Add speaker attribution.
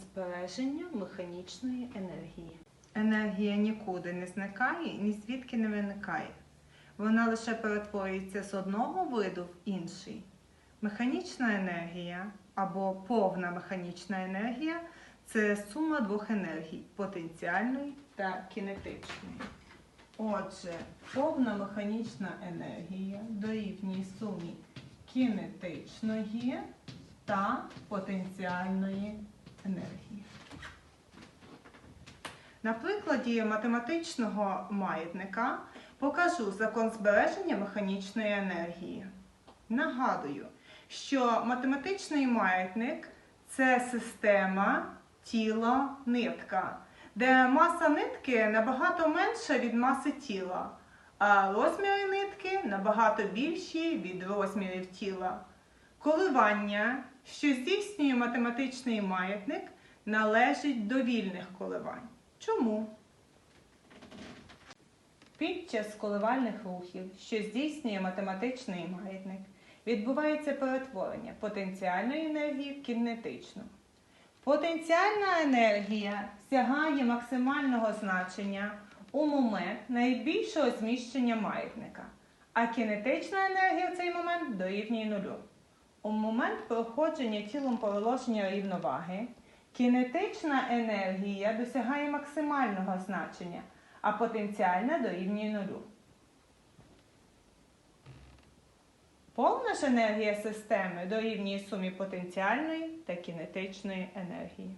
Speaker 1: збереження механічної енергії.
Speaker 2: Енергія нікуди не зникає, ні звідки не виникає. Вона лише перетворюється з одного виду в інший. Механічна енергія або повна механічна енергія це сума двох енергій потенціальної та кінетичної. Отже, повна механічна енергія дорівнює сумі кінетичної та потенціальної енергії. На прикладі математичного маятника покажу закон збереження механічної енергії. Нагадую, що математичний маятник це система тіло нитка, де маса нитки набагато менша від маси тіла, а розміри нитки набагато більші від розмірів тіла. Коливання, що здійснює математичний маятник, належить до вільних коливань. Чому? Під час коливальних рухів, що здійснює математичний маятник, відбувається перетворення потенціальної енергії в кінетичну. Потенціальна енергія сягає максимального значення у момент найбільшого зміщення маятника, а кінетична енергія в цей момент дорівнює нулю. У момент проходження тілом положення рівноваги кінетична енергія досягає максимального значення, а потенціальна дорівнює нулю. Повна ж енергія системи дорівнює сумі потенціальної та кінетичної енергії.